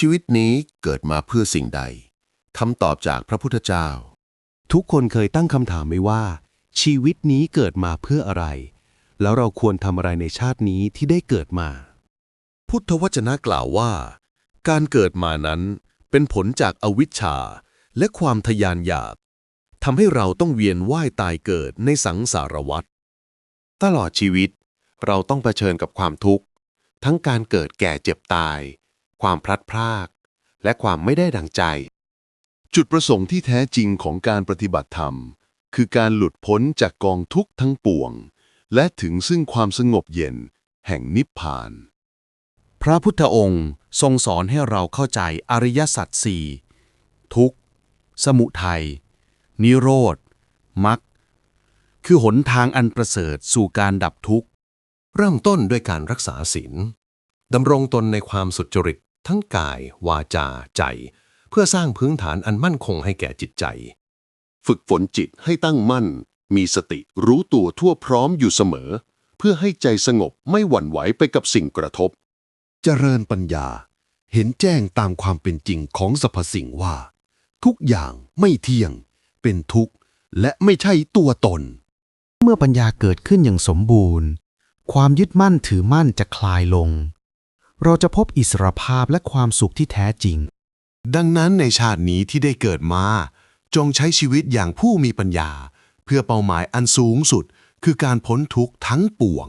ชีวิตนี้เกิดมาเพื่อสิ่งใดคำตอบจากพระพุทธเจ้า ทุกคนเคยตั้งคำถามไหมว่า ชีวิตนี้เกิดมาเพื่ออะไร แล้วเราควรทำอะไรในชาตินี้ที่ได้เกิดมา พุทธวจนะกล่าวว่า การเกิดมานั้นเป็นผลจากอวิชชาและความทยานอยากทำให้เราต้องเวียนว่ายตายเกิดในสังสารวัฏตลอดชีวิต เราต้องเผชิญกับความทุกข์ ทั้งการเกิดแก่เจ็บตาย ความพลัดพราก และความไม่ได้ดังใจ จุดประสงค์ที่แท้จริงของการปฏิบัติธรรม คือการหลุดพ้นจากกองทุกข์ทั้งปวง และถึงซึ่งความสงบเย็น แห่งนิพพาน พระพุทธองค์ทรงสอนให้เราเข้าใจอริยสัจสี่ทุกข์ สมุทัย นิโรธมรรคคือหนทางอันประเสริฐสู่การดับทุกข์ เริ่มต้นด้วยการรักษาศีลดำรงตนในความสุจริต ทั้งกาย วาจา ใจ เพื่อสร้างพื้นฐานอันมั่นคงให้แก่จิตใจ ฝึกฝนจิตให้ตั้งมั่น มีสติรู้ตัวทั่วพร้อมอยู่เสมอ เพื่อให้ใจสงบไม่หวั่นไหวไปกับสิ่งกระทบ เจริญปัญญา เห็นแจ้งตามความเป็นจริงของสรรพสิ่งว่า ทุกอย่างไม่เที่ยง เป็นทุกข์ และไม่ใช่ตัวตน เมื่อปัญญาเกิดขึ้นอย่างสมบูรณ์ ความยึดมั่นถือมั่นจะคลายลง เราจะพบอิสรภาพและความสุขที่แท้จริง ดังนั้นในชาตินี้ที่ได้เกิดมา จงใช้ชีวิตอย่างผู้มีปัญญา เพื่อเป้าหมายอันสูงสุด คือการพ้นทุกข์ทั้งปวง